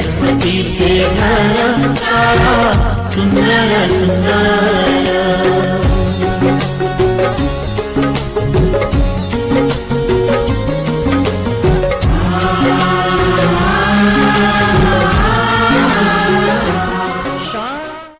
हे सरस्वतीचे घर शाळा सुंदर सुंदर